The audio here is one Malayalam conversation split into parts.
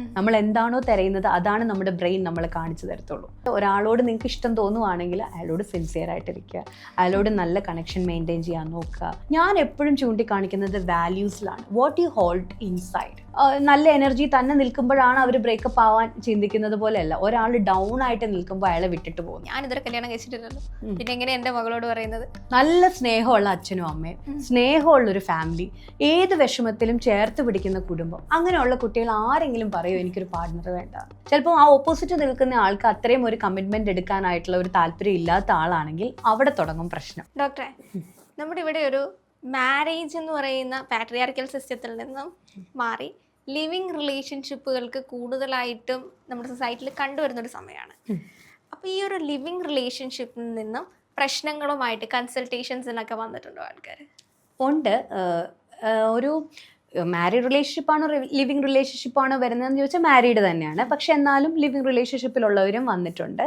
നമ്മൾ എന്താണോ തിരയുന്നത് അതാണ് നമ്മുടെ ബ്രെയിൻ നമ്മളെ കാണിച്ചു തരത്തുള്ളൂ. ഒരാളോട് നിങ്ങൾക്ക് ഇഷ്ടം തോന്നുവാണെങ്കിൽ അയാളോട് സിൻസിയർ ആയിട്ടിരിക്കുക. അയാളോട് നല്ല കണക്ഷൻ മെയിന്റെയിൻ ചെയ്യാൻ നോക്കുക. ഞാൻ എപ്പോഴും ചൂണ്ടിക്കാണിക്കുന്നത് വാല്യൂസിലാണ് വാട്ട് യു ഹോൾഡ് ഇൻസൈഡ് നല്ല എനർജി തന്നെ നിൽക്കുമ്പോഴാണ് അവർ ബ്രേക്കപ്പ് ആവാൻ ചിന്തിക്കുന്നത് പോലെയല്ല. ഒരാൾ ഡൗൺ ആയിട്ട് നിൽക്കുമ്പോൾ അയാളെ വിട്ടിട്ട് പോകും. ഞാൻ ഞാനിതൊരു കല്യാണം കഴിച്ചിട്ടില്ലല്ലോ. പിന്നെ എങ്ങനെ എന്റെ മകളോട് പറയുന്നത്? നല്ല സ്നേഹമുള്ള അച്ഛനും അമ്മയും. സ്നേഹമുള്ള ഒരു ഫാമിലി ഏത് വിഷമത്തിലും ചേർത്ത് പിടിക്കുന്ന കുടുംബം അങ്ങനെയുള്ള കുട്ടികൾ ആരെങ്കിലും പറയോ എനിക്കൊരു പാർട്ട്ണർ വേണ്ട? ചിലപ്പോൾ ആ ഓപ്പോസിറ്റ് നിൽക്കുന്ന ആൾക്ക് അത്രയും ഒരു കമ്മിറ്റ്മെന്റ് എടുക്കാനായിട്ടുള്ള ഒരു താല്പര്യം ഇല്ലാത്ത ആളാണെങ്കിൽ അവിടെ തുടങ്ങും പ്രശ്നം. ഡോക്ടറെ നമ്മുടെ ഇവിടെ ഒരു മാരേജ് എന്ന് പറയുന്ന പാട്രിയാർക്കൽ സിസ്റ്റത്തിൽ നിന്നും മാറി. ലിവിങ് റിലേഷൻഷിപ്പുകൾക്ക് കൂടുതലായിട്ടും നമ്മുടെ സൊസൈറ്റിയിൽ കണ്ടുവരുന്ന ഒരു സമയമാണ് അപ്പോൾ ഈ ഒരു ലിവിങ് റിലേഷൻഷിപ്പിൽ നിന്നും പ്രശ്നങ്ങളുമായിട്ട് കൺസൾട്ടേഷൻസിനൊക്കെ വന്നിട്ടുണ്ടോ ആൾക്കാർ ഉണ്ട്. ഒരു മാരീഡ് റിലേഷൻഷിപ്പാണോ ലിവിങ് റിലേഷൻഷിപ്പാണോ വരുന്നതെന്ന് ചോദിച്ചാൽ മാരീഡ് തന്നെയാണ്. പക്ഷെ എന്നാലും ലിവിങ് റിലേഷൻഷിപ്പിലുള്ളവരും വന്നിട്ടുണ്ട്.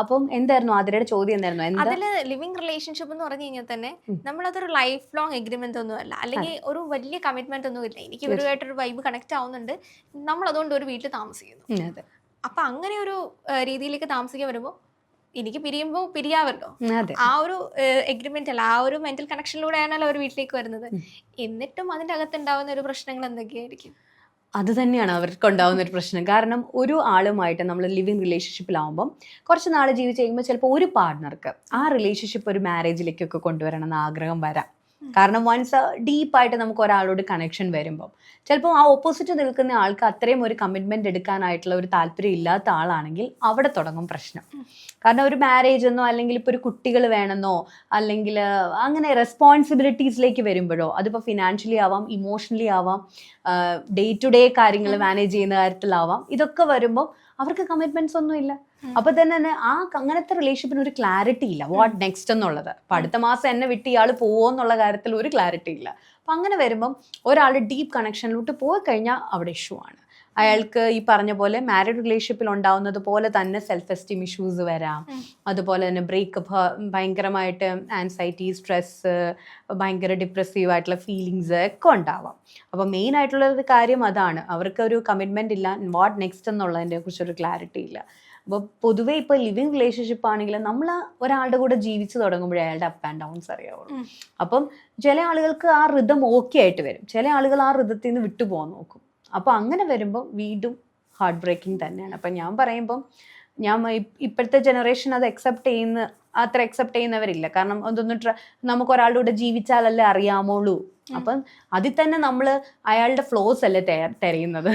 അപ്പം എന്തായിരുന്നു ആതിരയുടെ ചോദ്യം എന്തായിരുന്നു? അതിൽ ലിവിങ് റിലേഷൻഷിപ്പ് എന്ന് പറഞ്ഞു കഴിഞ്ഞാൽ തന്നെ. നമ്മളതൊരു ലൈഫ് ലോങ് എഗ്രിമെന്റ് ഒന്നും അല്ല. അല്ലെങ്കിൽ ഒരു വലിയ കമ്മിറ്റ്മെന്റ് ഒന്നും ഇല്ല. എനിക്ക് ഇവരുമായിട്ടൊരു വൈബ് കണക്ട് ആവുന്നുണ്ട്. നമ്മൾ അതുകൊണ്ട് ഒരു വീട്ടിൽ താമസിക്കുന്നു. അപ്പൊ അങ്ങനെ ഒരു രീതിയിലേക്ക് താമസിക്കാൻ വരുമ്പോൾ എനിക്ക് പിരിയുമ്പോൾ പിരിയാവല്ലോ. ആ ഒരു എഗ്രിമെന്റ് അല്ല ആ ഒരു മെന്റൽ കണക്ഷനിലൂടെയാണല്ലോ അവർ വീട്ടിലേക്ക് വരുന്നത്. എന്നിട്ടും അതിന്റെ അകത്ത് ഉണ്ടാവുന്ന ഒരു പ്രശ്നങ്ങൾ എന്തൊക്കെയായിരിക്കും? അത് തന്നെയാണ് അവർക്ക് ഉണ്ടാകുന്ന ഒരു പ്രശ്നം കാരണം ഒരു ആളുമായിട്ട് നമ്മൾ ലിവിങ് റിലേഷൻഷിപ്പിലാവുമ്പം കുറച്ച് നാൾ ജീവിച്ച് കഴിയുമ്പോൾ ചിലപ്പോൾ ഒരു പാർട്ട്ണർക്ക് ആ റിലേഷൻഷിപ്പ് ഒരു മാരേജിലേക്കൊക്കെ കൊണ്ടുവരണം എന്ന് ആഗ്രഹം വരാം. കാരണം വൺസ് ഡീപ്പായിട്ട് നമുക്ക് ഒരാളോട് കണക്ഷൻ വരുമ്പം ചിലപ്പോൾ ആ ഓപ്പോസിറ്റ് നിൽക്കുന്ന ആൾക്ക് അത്രയും ഒരു കമ്മിറ്റ്മെന്റ് എടുക്കാനായിട്ടുള്ള ഒരു താല്പര്യം ഇല്ലാത്ത ആളാണെങ്കിൽ അവിടെ തുടങ്ങും പ്രശ്നം കാരണം ഒരു മാരേജ് എന്നോ അല്ലെങ്കിൽ ഇപ്പോൾ ഒരു കുട്ടികൾ വേണമെന്നോ അല്ലെങ്കിൽ അങ്ങനെ റെസ്പോൺസിബിലിറ്റീസിലേക്ക് വരുമ്പോഴോ അതിപ്പോൾ ഫിനാൻഷ്യലി ആവാം ഇമോഷണലി ആവാം ഡേ ടു ഡേ കാര്യങ്ങൾ മാനേജ് ചെയ്യുന്ന കാര്യത്തിലാവാം ഇതൊക്കെ വരുമ്പോൾ അവർക്ക് കമ്മിറ്റ്മെന്റ്സ് ഒന്നും ഇല്ല ഉം. അപ്പൊ തന്നെ തന്നെ ആ അങ്ങനത്തെ റിലേഷൻഷിപ്പിന് ഒരു ക്ലാരിറ്റി ഇല്ല. വാട്ട് നെക്സ്റ്റ് എന്നുള്ളത്. അപ്പൊ അടുത്ത മാസം എന്നെ വിട്ട് ഇയാൾ പോവോ എന്നുള്ള കാര്യത്തിൽ ഒരു ക്ലാരിറ്റി ഇല്ല. അപ്പൊ അങ്ങനെ വരുമ്പം ഒരാൾ ഡീപ്പ് കണക്ഷനിലോട്ട് പോയി കഴിഞ്ഞാൽ അവിടെ ഇഷ്യൂ ആണ്. അയാൾക്ക് ഈ പറഞ്ഞ പോലെ മാരീഡ് റിലേഷൻഷിപ്പിൽ ഉണ്ടാവുന്നത് പോലെ തന്നെ സെൽഫ് എസ്റ്റീം ഇഷ്യൂസ് വരാം അതുപോലെ തന്നെ ബ്രേക്കപ്പ് ഭയങ്കരമായിട്ട് ആൻസൈറ്റി സ്ട്രെസ് ഭയങ്കര ഡിപ്രസീവ് ആയിട്ടുള്ള ഫീലിങ്സ് ഒക്കെ ഉണ്ടാവാം. അപ്പോൾ മെയിൻ ആയിട്ടുള്ള ഒരു കാര്യം അതാണ്. അവർക്ക് ഒരു കമ്മിറ്റ്മെന്റ് ഇല്ല. വാട്ട് നെക്സ്റ്റ് എന്നുള്ളതിനെ കുറിച്ചൊരു ക്ലാരിറ്റി ഇല്ല. അപ്പോൾ പൊതുവെ ഇപ്പോൾ ലിവിങ് റിലേഷൻഷിപ്പ് ആണെങ്കിലും നമ്മൾ ഒരാളുടെ കൂടെ ജീവിച്ചു തുടങ്ങുമ്പോഴേ അയാളുടെ അപ്പ് ആൻഡ് ഡൗൺസ് അറിയാവുള്ളൂ. അപ്പം ചില ആളുകൾക്ക് ആ ഋതം ഓക്കെ ആയിട്ട് വരും. ചില ആളുകൾ ആ ഋതത്തിൽ നിന്ന് വിട്ടുപോകാൻ നോക്കും. അപ്പോൾ അങ്ങനെ വരുമ്പോൾ വീണ്ടും ഹാർട്ട് ബ്രേക്കിംഗ് തന്നെയാണ്. അപ്പം ഞാൻ പറയുമ്പം ഞാൻ ഇപ്പോഴത്തെ ജനറേഷൻ അത് അക്സെപ്റ്റ് ചെയ്യുന്ന അത്ര അക്സെപ്റ്റ് ചെയ്യുന്നവരില്ല. കാരണം അതൊന്നും നമുക്ക് ഒരാളുടെ കൂടെ ജീവിച്ചാലല്ലേ അറിയാമോളൂ. അപ്പം അതിൽ തന്നെ നമ്മൾ അയാളുടെ ഫ്ലോസ് അല്ലേ തിരയുന്നത്.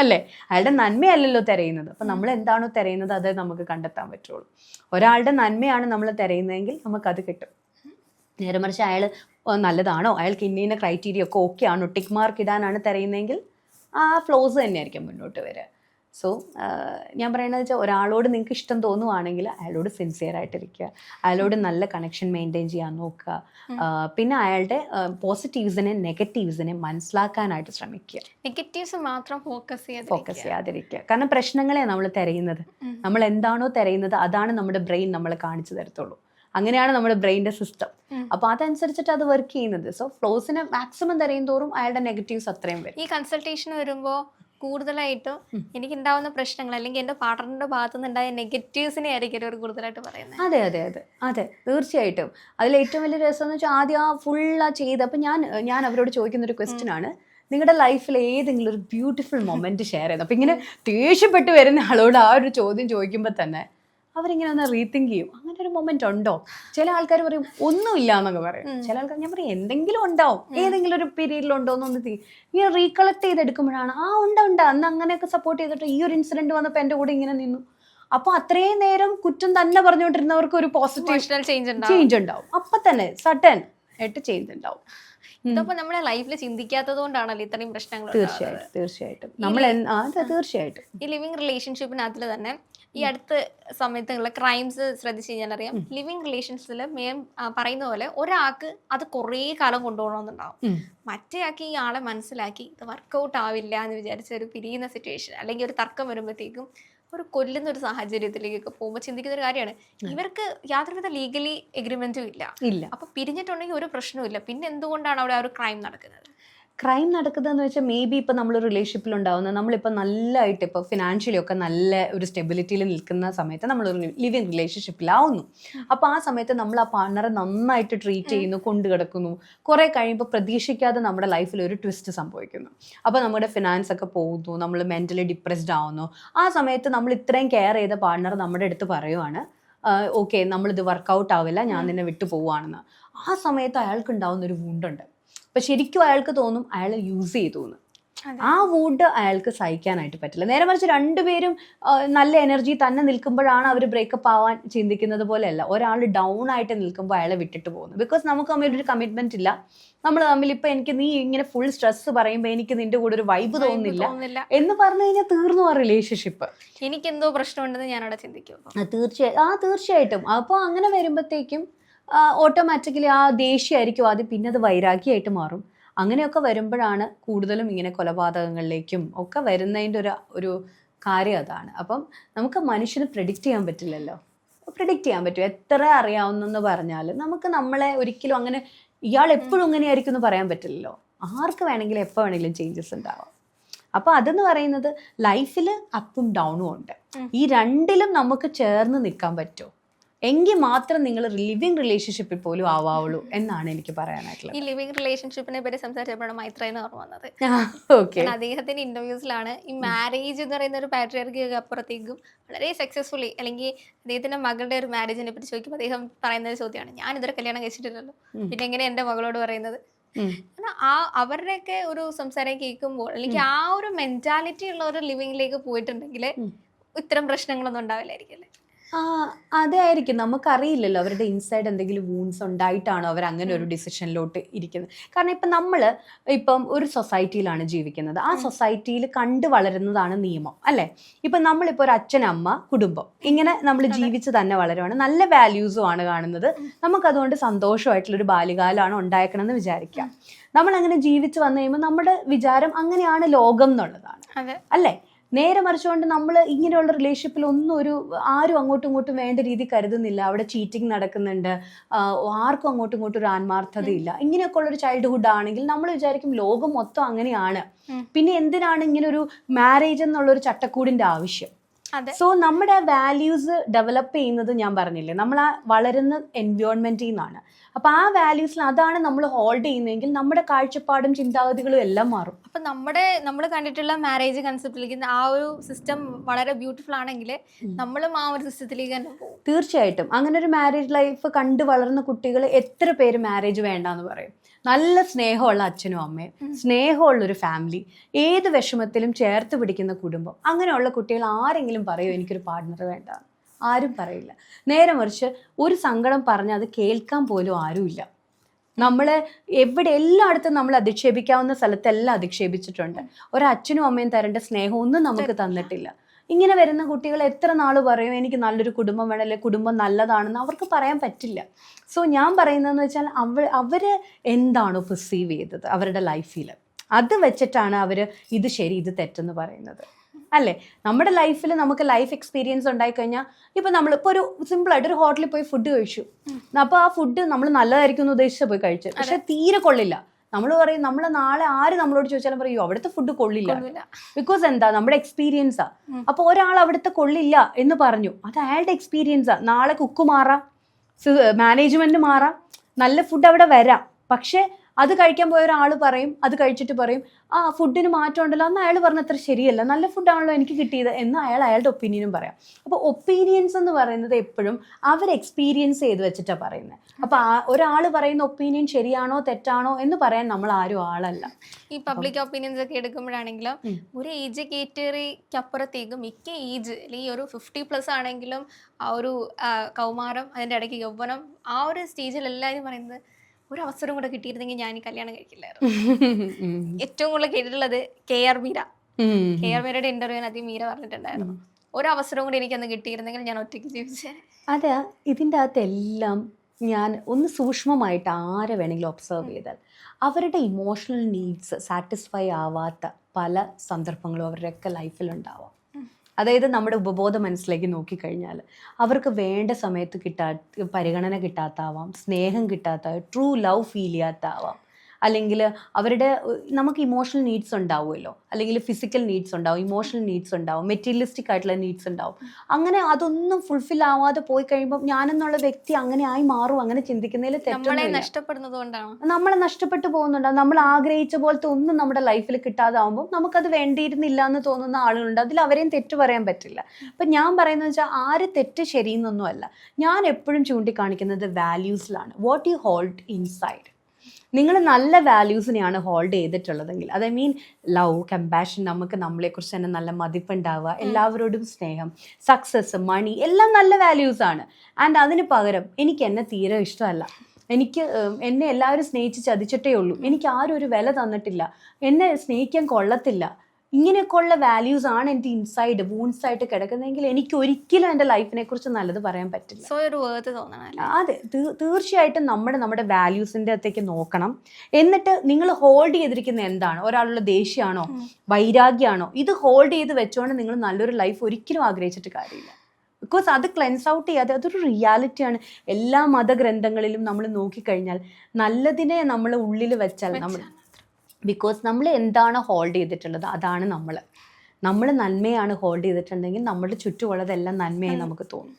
അല്ലേ? അയാളുടെ നന്മയല്ലല്ലോ തിരയുന്നത്. അപ്പം നമ്മൾ എന്താണോ തിരയുന്നത് അത് നമുക്ക് കണ്ടെത്താൻ പറ്റുള്ളൂ. ഒരാളുടെ നന്മയാണ് നമ്മൾ തിരയുന്നതെങ്കിൽ അത് കിട്ടും. നേരെ മറിച്ച് അയാൾ നല്ലതാണോ? അയാൾക്ക് ഇന്ന ഇന്ന ക്രൈറ്റീരിയ ഒക്കെ ഓക്കെ ആണോ? ടിക്ക് മാർക്ക് ഇടാനാണ് തിരയുന്നതെങ്കിൽ ആ ഫ്ലോസ് തന്നെയായിരിക്കും മുന്നോട്ട് വരിക. സോ ഞാൻ പറയുന്നത് വെച്ചാൽ ഒരാളോട് നിങ്ങൾക്ക് ഇഷ്ടം തോന്നുവാണെങ്കിൽ അയാളോട് സിൻസിയർ ആയിട്ടിരിക്കുക. അയാളോട് നല്ല കണക്ഷൻ മെയിന്റെയിൻ ചെയ്യാൻ നോക്കുക. പിന്നെ അയാളുടെ പോസിറ്റീവ്സിനെ നെഗറ്റീവ്സിനെ മനസ്സിലാക്കാനായിട്ട് ശ്രമിക്കുക. നെഗറ്റീവ്സ് മാത്രം ഫോക്കസ് ഫോക്കസ് ചെയ്ത് ചെയ്യാതിരിക്കുക. കാരണം പ്രശ്നങ്ങളെ നമ്മൾ തിരയുന്നത്. നമ്മൾ എന്താണോ തിരയുന്നത് അതാണ് നമ്മുടെ ബ്രെയിൻ നമ്മളെ കാണിച്ചു തരത്തുള്ളൂ. അങ്ങനെയാണ് നമ്മുടെ ബ്രെയിന്റെ സിസ്റ്റം അപ്പൊ അതനുസരിച്ചിട്ട് അത് വർക്ക് ചെയ്യുന്നത്. സോ ഫ്ലോസിനെ മാക്സിമം തിരയും തോറും അയാളുടെ നെഗറ്റീവ്സ് അത്രയും വരും. ഈ കൺസൾട്ടേഷൻ വരുമ്പോൾ കൂടുതലായിട്ടും. എനിക്ക് ഉണ്ടാവുന്ന പ്രശ്നങ്ങൾ അല്ലെങ്കിൽ എന്റെ പാർട്ട്ണറിന്റെ ഭാഗത്തു നിന്നുണ്ടായ നെഗറ്റീവ്സിനെ ആയിരിക്കും അവർ കൂടുതലായിട്ട് പറയുന്നത്. അതെ അതെ അതെ അതെ തീർച്ചയായിട്ടും. അതിൽ ഏറ്റവും വലിയ രസം എന്ന് വെച്ചാൽ ആദ്യം ആ ഫുൾ ആ ചെയ്ത് അപ്പം ഞാൻ ഞാൻ അവരോട് ചോദിക്കുന്ന ഒരു ക്വസ്റ്റ്യൻ ആണ്. നിങ്ങളുടെ ലൈഫിൽ ഏതെങ്കിലും ഒരു ബ്യൂട്ടിഫുൾ മൊമെന്റ് ഷെയർ ചെയ്യുന്നത് അപ്പം ഇങ്ങനെ ദേഷ്യപ്പെട്ട് വരുന്ന ആളോട് ആ ഒരു ചോദ്യം ചോദിക്കുമ്പോൾ തന്നെ അവരിങ്ങനെ ഒന്ന് റീതിങ്ക് ചെയ്യും. അങ്ങനെ ഒരു മൊമെന്റ് ഉണ്ടോ? ചില ആൾക്കാർ പറയും ഒന്നുമില്ല എന്നൊക്കെ പറയും ചില ആൾക്കാർ ഞാൻ പറയും എന്തെങ്കിലും ഉണ്ടാവും. ഏതെങ്കിലും ഒരു പീരീഡിൽ ഉണ്ടോ എന്നൊന്ന് ഇങ്ങനെ റീകളക്ട് ചെയ്തെടുക്കുമ്പോഴാണ് ആ ഉണ്ട് ഉണ്ട്. അന്ന് അങ്ങനെയൊക്കെ സപ്പോർട്ട് ചെയ്തിട്ട് ഈ ഒരു ഇൻസിഡന്റ് വന്നപ്പോൾ എന്റെ കൂടെ ഇങ്ങനെ നിന്നു. അപ്പൊ അത്രയും നേരം കുറ്റം തന്നെ പറഞ്ഞുകൊണ്ടിരുന്നവർക്ക് ഒരു പോസിറ്റീവ് ചേഞ്ച് ഉണ്ടാവും. അപ്പൊ തന്നെ സഡൻ ആയിട്ട് ചേഞ്ച് ഉണ്ടാവും. ഇതപ്പോ നമ്മളെ ലൈഫിൽ ചിന്തിക്കാത്തത് കൊണ്ടാണല്ലോ ഇത്രയും പ്രശ്നങ്ങൾ. തീർച്ചയായിട്ടും തീർച്ചയായിട്ടും. നമ്മൾ തീർച്ചയായിട്ടും. ഈ ലിവിങ് റിലേഷൻഷിപ്പിനകത്തിൽ തന്നെ ഈ അടുത്ത സമയത്തുള്ള ക്രൈംസ് ശ്രദ്ധിച്ച് കഴിഞ്ഞാൽ അറിയാം. ലിവിങ് റിലേഷൻസിൽ മേം പറയുന്ന പോലെ ഒരാൾക്ക് അത് കുറേ കാലം കൊണ്ടുപോകണമെന്നുണ്ടാവും. ഉം. മറ്റേ ആൾക്ക് ഈ ആളെ മനസ്സിലാക്കി ഇത് വർക്കൗട്ട് ആവില്ല എന്ന് വിചാരിച്ച ഒരു പിരിയുന്ന സിറ്റുവേഷൻ അല്ലെങ്കിൽ ഒരു തർക്കം വരുമ്പോഴത്തേക്കും ഒരു കൊല്ലുന്ന ഒരു സാഹചര്യത്തിലേക്കൊക്കെ പോകുമ്പോൾ ചിന്തിക്കുന്ന ഒരു കാര്യമാണ്. ഇവർക്ക് യാതൊരുവിധ ലീഗലി എഗ്രിമെന്റും ഇല്ല. ഇല്ല. അപ്പൊ പിരിഞ്ഞിട്ടുണ്ടെങ്കിൽ ഒരു പ്രശ്നവും ഇല്ല. പിന്നെ എന്തുകൊണ്ടാണ് അവിടെ ആ ഒരു ക്രൈം നടക്കുന്നത്? ക്രൈം നടക്കുന്നതെന്ന് വെച്ചാൽ മേ ബി ഇപ്പം നമ്മൾ റിലേഷൻഷിപ്പിൽ ഉണ്ടാവുന്ന നമ്മളിപ്പോൾ നല്ലതായിട്ട് ഇപ്പോൾ ഫിനാൻഷ്യലി ഒക്കെ നല്ല ഒരു സ്റ്റെബിലിറ്റിയിൽ നിൽക്കുന്ന സമയത്ത് നമ്മളൊരു ലിവിങ് റിലേഷൻഷിപ്പിലാവുന്നു അപ്പോൾ ആ സമയത്ത് നമ്മൾ ആ പാർട്ണറെ നന്നായിട്ട് ട്രീറ്റ് ചെയ്യുന്നു കൊണ്ടു കിടക്കുന്നു. കുറേ കഴിയുമ്പോൾ പ്രതീക്ഷിക്കാതെ നമ്മുടെ ലൈഫിൽ ഒരു ട്വിസ്റ്റ് സംഭവിക്കുന്നു. അപ്പോൾ നമ്മുടെ ഫിനാൻസ് ഒക്കെ പോകുന്നു നമ്മൾ മെന്റലി ഡിപ്രസ്ഡ് ആവുന്നു. ആ സമയത്ത് നമ്മൾ ഇത്രയും കെയർ ചെയ്ത പാർട്ണർ നമ്മുടെ അടുത്ത് പറയുവാണ് ഓക്കെ നമ്മളിത് വർക്കൗട്ട് ആവില്ല ഞാൻ നിന്നെ വിട്ടു പോവുകയാണെന്ന്. ആ സമയത്ത് അയാൾക്ക് ഉണ്ടാവുന്ന ഒരു വുണ്ടുണ്ട് അപ്പം ശരിക്കും അയാൾക്ക് തോന്നും അയാൾ യൂസ് ചെയ്തു എന്ന് ആ വൂഡ് അയാൾക്ക് സഹിക്കാനായിട്ട് പറ്റില്ല. നേരെ മറിച്ച് രണ്ടുപേരും നല്ല എനർജി തന്നെ നിൽക്കുമ്പോഴാണ് അവർ ബ്രേക്കപ്പ് ആവാൻ ചിന്തിക്കുന്നത് പോലെയല്ല. ഒരാൾ ഡൗൺ ആയിട്ട് നിൽക്കുമ്പോൾ അയാളെ വിട്ടിട്ട് പോകുന്നു. ബിക്കോസ് നമുക്ക് തമ്മിൽ ഒരു കമ്മിറ്റ്മെന്റ് ഇല്ല. നമ്മൾ തമ്മിൽ ഇപ്പൊ എനിക്ക് നീ ഇങ്ങനെ ഫുൾ സ്ട്രെസ് പറയുമ്പോൾ എനിക്ക് നിന്റെ കൂടെ ഒരു വൈബ് തോന്നുന്നില്ല. എന്ന് പറഞ്ഞു കഴിഞ്ഞാൽ തീർന്നു ആ റിലേഷൻഷിപ്പ് എനിക്കെന്തോ പ്രശ്നമുണ്ടെന്ന് ഞാൻ അവിടെ ചിന്തിക്കും. തീർച്ചയായും ആ തീർച്ചയായിട്ടും. അപ്പോൾ അങ്ങനെ വരുമ്പോഴത്തേക്കും ഓട്ടോമാറ്റിക്കലി ആ ദേഷ്യമായിരിക്കും. ആദ്യം പിന്നെ അത് വൈരാഗ്യമായിട്ട് മാറും. അങ്ങനെയൊക്കെ വരുമ്പോഴാണ് കൂടുതലും ഇങ്ങനെ കൊലപാതകങ്ങളിലേക്കും ഒക്കെ വരുന്നതിന്റെ ഒരു ഒരു കാര്യം അതാണ്. അപ്പം നമുക്ക് മനുഷ്യന് പ്രെഡിക്റ്റ് ചെയ്യാൻ പറ്റില്ലല്ലോ. പ്രിഡിക്റ്റ് ചെയ്യാൻ പറ്റും. എത്ര അറിയാവുന്നെന്ന് പറഞ്ഞാൽ നമുക്ക് നമ്മളെ ഒരിക്കലും അങ്ങനെ ഇയാൾ എപ്പോഴും ഇങ്ങനെയായിരിക്കും എന്ന് പറയാൻ പറ്റില്ലല്ലോ. ആർക്ക് വേണമെങ്കിലും എപ്പോൾ വേണമെങ്കിലും ചേഞ്ചസ് ഉണ്ടാവാം. അപ്പോൾ അതെന്ന് പറയുന്നത് ലൈഫിൽ അപ്പും ഡൗണും ഉണ്ട്. ഈ രണ്ടിലും നമുക്ക് ചേർന്ന് നിൽക്കാൻ പറ്റുമോ? എങ്കിൽ മാത്രം നിങ്ങൾ ലിവിങ് റിലേഷൻഷിപ്പിൽ പോലും ആവാവുള്ളൂ എന്നാണ് എനിക്ക് പറയാനായിട്ടുള്ളത്. ഈ ലിവിങ് റിലേഷൻഷിപ്പിനെ പറ്റി സംസാരിച്ചപ്പോഴാണ് മൈത്ര എന്ന് ഓർമ്മ വന്നത്. ഓക്കെ അദ്ദേഹത്തിന്റെ ഇന്റർവ്യൂസിലാണ് ഈ മാരേജ് എന്ന് പറയുന്ന ഒരു പാട്രിയർക്ക് അപ്പുറത്തേക്കും വളരെ സക്സസ്ഫുള്ളി അല്ലെങ്കിൽ അദ്ദേഹത്തിന്റെ മകളുടെ ഒരു മാരേജിനെ പറ്റി ചോദിക്കുമ്പോൾ അദ്ദേഹം പറയുന്ന ഒരു ചോദ്യമാണ് ഞാൻ ഇതുവരെ കല്യാണം കഴിച്ചിട്ടില്ലല്ലോ. പിന്നെ എങ്ങനെ എന്റെ മകളോട് പറയുന്നത്? ആ അവരുടെയൊക്കെ ഒരു സംസാരം കേൾക്കുമ്പോൾ അല്ലെങ്കിൽ ആ ഒരു മെന്റാലിറ്റി ഉള്ള ഒരു ലിവിങ്ങിലേക്ക് പോയിട്ടുണ്ടെങ്കിൽ. ഇത്തരം പ്രശ്നങ്ങളൊന്നും ഉണ്ടാവില്ലായിരിക്കും അല്ലേ? അതായിരിക്കും നമുക്കറിയില്ലല്ലോ അവരുടെ ഇൻസൈഡ് എന്തെങ്കിലും വൂൺസ് ഉണ്ടായിട്ടാണോ അവർ അങ്ങനെ ഒരു ഡിസിഷനിലോട്ട് ഇരിക്കുന്നത്. കാരണം ഇപ്പം നമ്മൾ ഇപ്പം ഒരു സൊസൈറ്റിയിലാണ് ജീവിക്കുന്നത്. ആ സൊസൈറ്റിയിൽ കണ്ടു വളരുന്നതാണ് നിയമം അല്ലേ? ഇപ്പം നമ്മളിപ്പോൾ ഒരു അച്ഛനമ്മ കുടുംബം. ഇങ്ങനെ നമ്മൾ ജീവിച്ച് തന്നെ വളരുവാണ്. നല്ല വാല്യൂസും ആണ് കാണുന്നത്. നമുക്കതുകൊണ്ട് സന്തോഷമായിട്ടുള്ളൊരു ബാല്യകാലമാണ് ഉണ്ടായേക്കണമെന്ന് വിചാരിക്കാം. നമ്മൾ അങ്ങനെ ജീവിച്ച് വന്നു കഴിയുമ്പോൾ നമ്മുടെ വിചാരം അങ്ങനെയാണ് ലോകം എന്നുള്ളതാണ്. അല്ലേ? നേരെ മറിച്ചുകൊണ്ട് നമ്മൾ ഇങ്ങനെയുള്ള റിലേഷൻഷിപ്പിൽ ഒന്നും ഒരു ആരും അങ്ങോട്ടും ഇങ്ങോട്ടും വേണ്ട രീതി കരുതുന്നില്ല. അവിടെ ചീറ്റിംഗ് നടക്കുന്നുണ്ട്. ആർക്കും അങ്ങോട്ടും ഇങ്ങോട്ടും ഒരു ആത്മാർത്ഥതയില്ല. ഇങ്ങനെയൊക്കെ ഉള്ള ഒരു ചൈൽഡ്ഹുഡ് ആണെങ്കിൽ നമ്മൾ വിചാരിക്കും ലോകം മൊത്തം അങ്ങനെയാണ്. പിന്നെ എന്തിനാണ് ഇങ്ങനെ ഒരു മാരേജ് എന്നുള്ള ഒരു ചട്ടക്കൂടിന്റെ ആവശ്യം? സോ നമ്മുടെ വാല്യൂസ് ഡെവലപ്പ് ചെയ്യുന്നത് ഞാൻ പറഞ്ഞില്ലേ? നമ്മൾ ആ വളരുന്ന എൻവയോൺമെന്റിൽ നിന്നാണ് അപ്പൊ ആ വാല്യൂസിൽ അതാണ് നമ്മൾ ഹോൾഡ് ചെയ്യുന്നതെങ്കിൽ നമ്മുടെ കാഴ്ചപ്പാടും ചിന്താഗതികളും എല്ലാം മാറും. അപ്പൊ നമ്മുടെ നമ്മൾ കണ്ടിട്ടുള്ള മാരേജ് കൺസെപ്റ്റിലേക്ക് ആ ഒരു സിസ്റ്റം വളരെ ബ്യൂട്ടിഫുൾ ആണെങ്കിൽ. നമ്മളും ആ ഒരു സിസ്റ്റത്തിലേക്ക് തന്നെ പോകും. തീർച്ചയായിട്ടും. അങ്ങനെ ഒരു മാരേജ് ലൈഫ് കണ്ടു വളർന്ന കുട്ടികൾ എത്ര പേര് മാരേജ് വേണ്ടെന്ന് പറയും? നല്ല സ്നേഹമുള്ള അച്ഛനും അമ്മയും. സ്നേഹമുള്ള ഒരു ഫാമിലി ഏത് വിഷമത്തിലും ചേർത്ത് പിടിക്കുന്ന കുടുംബം അങ്ങനെയുള്ള കുട്ടികൾ ആരെങ്കിലും പറയോ എനിക്കൊരു പാർട്ട്ണർ വേണ്ട? ആരും പറയില്ല. നേരെ മറിച്ച് ഒരു സങ്കടം പറഞ്ഞാൽ അത് കേൾക്കാൻ പോലും ആരുമില്ല. നമ്മൾ എവിടെ എല്ലായിടത്തും നമ്മൾ അധിക്ഷേപിക്കാവുന്ന സ്ഥലത്തെല്ലാം അധിക്ഷേപിച്ചിട്ടുണ്ട്. ഒരച്ഛനും അമ്മയും തരേണ്ട സ്നേഹം ഒന്നും നമുക്ക് തന്നിട്ടില്ല. ഇങ്ങനെ വരുന്ന കുട്ടികൾ എത്ര നാൾ പറയും എനിക്ക് നല്ലൊരു കുടുംബം വേണം അല്ലെങ്കിൽ കുടുംബം നല്ലതാണെന്ന് അവർക്ക് പറയാൻ പറ്റില്ല. സോ ഞാൻ പറയുന്നതെന്ന് വെച്ചാൽ അവർ അവർ എന്താണോ പെർസീവ് ചെയ്തത് അവരുടെ ലൈഫിൽ അത് വെച്ചിട്ടാണ് അവർ ഇത് ശരി ഇത് തെറ്റെന്ന് പറയുന്നത്. അല്ലേ? നമ്മുടെ ലൈഫിൽ നമുക്ക് ലൈഫ് എക്സ്പീരിയൻസ് ഉണ്ടായി ഉണ്ടായിക്കഴിഞ്ഞാൽ ഇപ്പം നമ്മൾ ഇപ്പോൾ ഒരു സിമ്പിളായിട്ട് ഒരു ഹോട്ടലിൽ പോയി ഫുഡ് കഴിച്ചു. അപ്പോൾ ആ ഫുഡ് നമ്മൾ നല്ലതായിരിക്കും എന്ന് ഉദ്ദേശിച്ച് പോയി കഴിച്ചു പക്ഷെ തീരെ കൊള്ളില്ല. നമ്മൾ പറയും നമ്മൾ നാളെ ആര് നമ്മളോട് ചോദിച്ചാലും പറയൂ അവിടുത്തെ ഫുഡ് കൊള്ളില്ല. കൊള്ളൂല. ബിക്കോസ് എന്താ? നമ്മുടെ എക്സ്പീരിയൻസാ അപ്പോൾ ഒരാൾ അവിടുത്തെ കൊള്ളില്ല എന്ന് പറഞ്ഞു. അത് അയാളുടെ എക്സ്പീരിയൻസാ നാളെ കുക്ക് മാറാം മാനേജ്മെന്റ് മാറാം നല്ല ഫുഡ് അവിടെ വരാം. പക്ഷെ അത് കഴിക്കാൻ പോയ ഒരാൾ പറയും അത് കഴിച്ചിട്ട് പറയും ആ ഫുഡിന് മാറ്റം ഉണ്ടല്ലോ. അന്ന് അയാൾ പറഞ്ഞത്ര ശരിയല്ല. നല്ല ഫുഡാണല്ലോ എനിക്ക് കിട്ടിയത് എന്ന് അയാൾ അയാളുടെ ഒപ്പീനിയനും പറയാം. അപ്പോൾ ഒപ്പീനിയൻസ് എന്ന് പറയുന്നത് എപ്പോഴും അവർ എക്സ്പീരിയൻസ് ചെയ്ത് വെച്ചിട്ടാണ് പറയുന്നത് അപ്പോൾ ഒരാൾ പറയുന്ന ഒപ്പീനിയൻ ശരിയാണോ തെറ്റാണോ എന്ന് പറയാൻ നമ്മൾ ആരും ആളല്ല. ഈ പബ്ലിക് ഒപ്പീനിയൻസ് ഒക്കെ എടുക്കുമ്പോഴാണെങ്കിലും ഒരു ഏജ് കേറ്ററിക്ക് അപ്പുറത്തേക്കും മിക്ക ഏജ് അല്ലെങ്കിൽ ഒരു ഫിഫ്റ്റി പ്ലസ് ആണെങ്കിലും ആ ഒരു കൗമാരം അതിന്റെ ഇടയ്ക്ക് യൗവനം ആ ഒരു സ്റ്റേജിൽ എല്ലാവരും പറയുന്നത് ഒരു അവസരം കൂടെ കിട്ടിയിരുന്നെങ്കിൽ ഞാൻ ഈ കല്യാണം കഴിക്കില്ലായിരുന്നു. ഏറ്റവും കൂടുതൽ കേട്ടിട്ടുള്ളത് K R Meera. K R മീരയുടെ ഇന്റർവ്യൂവിനകത്ത് മീര പറഞ്ഞിട്ടുണ്ടായിരുന്നു. ഒരു അവസരം കൂടി എനിക്കന്ന് കിട്ടിയിരുന്നെങ്കിൽ ഞാൻ ഒറ്റയ്ക്ക് ജീവിച്ചേ. അതെ ഇതിന്റെ അകത്തെല്ലാം ഞാൻ ഒന്ന് സൂക്ഷ്മമായിട്ട് ആരെ വേണമെങ്കിലും ഒബ്സർവ് ചെയ്താൽ അവരുടെ ഇമോഷണൽ നീഡ്സ് സാറ്റിസ്ഫൈ ആവാത്ത പല സന്ദർഭങ്ങളും അവരുടെയൊക്കെ ലൈഫിലുണ്ടാവാം. അതായത് നമ്മുടെ ഉപബോധ മനസ്സിലേക്ക് നോക്കിക്കഴിഞ്ഞാൽ അവർക്ക് വേണ്ട സമയത്ത് കിട്ടാ പരിഗണന കിട്ടാത്താവാം സ്നേഹം കിട്ടാത്ത ട്രൂ ലവ് ഫീൽ ചെയ്യാത്താവാം. അല്ലെങ്കിൽ അവരുടെ നമുക്ക് ഇമോഷണൽ നീഡ്സ് ഉണ്ടാവുമല്ലോ. അല്ലെങ്കിൽ ഫിസിക്കൽ നീഡ്സ് ഉണ്ടാവും ഇമോഷണൽ നീഡ്സ് ഉണ്ടാവും മെറ്റീരിയലിസ്റ്റിക് ആയിട്ടുള്ള നീഡ്സ് ഉണ്ടാവും. അങ്ങനെ അതൊന്നും ഫുൾഫിൽ ആവാതെ പോയി കഴിയുമ്പോൾ ഞാനെന്നുള്ള വ്യക്തി അങ്ങനെ ആയി മാറും അങ്ങനെ ചിന്തിക്കുന്നതിൽ നമ്മളെ തെറ്റൊന്നുമില്ല നമ്മളെ നഷ്ടപ്പെട്ടു പോകുന്നുണ്ട്. നമ്മൾ ആഗ്രഹിച്ച പോലത്തെ ഒന്നും നമ്മുടെ ലൈഫിൽ കിട്ടാതാവുമ്പോൾ നമുക്കത് വേണ്ടിയിരുന്നില്ല എന്ന് തോന്നുന്ന ആളുകളുണ്ട്. അതിൽ അവരെയും തെറ്റ് പറയാൻ പറ്റില്ല. അപ്പം ഞാൻ പറയുന്നത് വെച്ചാൽ ആര് തെറ്റ് ശരിയെന്നൊന്നുമല്ല. ഞാൻ എപ്പോഴും ചൂണ്ടിക്കാണിക്കുന്നത് വാല്യൂസിലാണ് വാട്ട് യു ഹോൾഡ് ഇൻസൈഡ് നിങ്ങൾ നല്ല വാല്യൂസിനെയാണ് ഹോൾഡ് ചെയ്തിട്ടുള്ളതെങ്കിൽ അത് ഐ മീൻ ലവ് കമ്പാഷൻ നമുക്ക് നമ്മളെക്കുറിച്ച് തന്നെ നല്ല മതിപ്പുണ്ടാവുക എല്ലാവരോടും സ്നേഹം സക്സസ് മണി എല്ലാം നല്ല വാല്യൂസാണ് ആൻഡ് അതിന് പകരം എനിക്ക് എന്നെ തീരെ ഇഷ്ടമല്ല. എനിക്ക് എന്നെ എല്ലാവരും സ്നേഹിച്ച് ചതിച്ചിട്ടേ ഉള്ളൂ. എനിക്ക് ആരും ഒരു വില തന്നിട്ടില്ല. എന്നെ സ്നേഹിക്കാൻ കൊള്ളത്തില്ല. ഇങ്ങനെയൊക്കെയുള്ള വാല്യൂസ് ആണ് എന്റെ ഇൻസൈഡ് വൂൺസ് ആയിട്ട് കിടക്കുന്നതെങ്കിൽ എനിക്ക് ഒരിക്കലും എന്റെ ലൈഫിനെ കുറിച്ച് നല്ലത് പറയാൻ പറ്റില്ല. സോ ഒരു വേർത്ത് തോന്നണം അതെ. തീർച്ചയായിട്ടും നമ്മുടെ നമ്മുടെ വാല്യൂസിന്റെ അകത്തേക്ക് നോക്കണം. എന്നിട്ട് നിങ്ങൾ ഹോൾഡ് ചെയ്തിരിക്കുന്ന എന്താണ്? ഒരാളുടെ ദേഷ്യമാണോ? വൈരാഗ്യമാണോ? ഇത് ഹോൾഡ് ചെയ്ത് വെച്ചോണ്ട് നിങ്ങൾ നല്ലൊരു ലൈഫ് ഒരിക്കലും ആഗ്രഹിച്ചിട്ട് കാര്യമില്ല. ബിക്കോസ് അത് ക്ലെൻസ് ഔട്ട് ചെയ്യാതെ അതൊരു റിയാലിറ്റിയാണ് എല്ലാ മതഗ്രന്ഥങ്ങളിലും നമ്മൾ നോക്കിക്കഴിഞ്ഞാൽ നല്ലതിനെ നമ്മൾ ഉള്ളിൽ വെച്ചാൽ നമ്മൾ ബിക്കോസ് നമ്മൾ എന്താണ് ഹോൾഡ് ചെയ്തിട്ടുള്ളത്? അതാണ് നമ്മൾ. നമ്മൾ നന്മയാണ് ഹോൾഡ് ചെയ്തിട്ടുണ്ടെങ്കിൽ നമ്മുടെ ചുറ്റുമുള്ളതെല്ലാം നന്മയായി നമുക്ക് തോന്നും.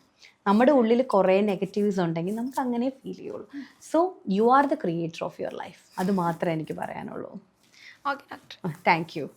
നമ്മുടെ ഉള്ളിൽ കുറേ നെഗറ്റീവ്സ് ഉണ്ടെങ്കിൽ നമുക്ക് അങ്ങനെ ഫീൽ ചെയ്യുള്ളൂ. So you are the creator of your life അത് മാത്രമേ എനിക്ക് പറയാനുള്ളൂ. Okay doctor thank you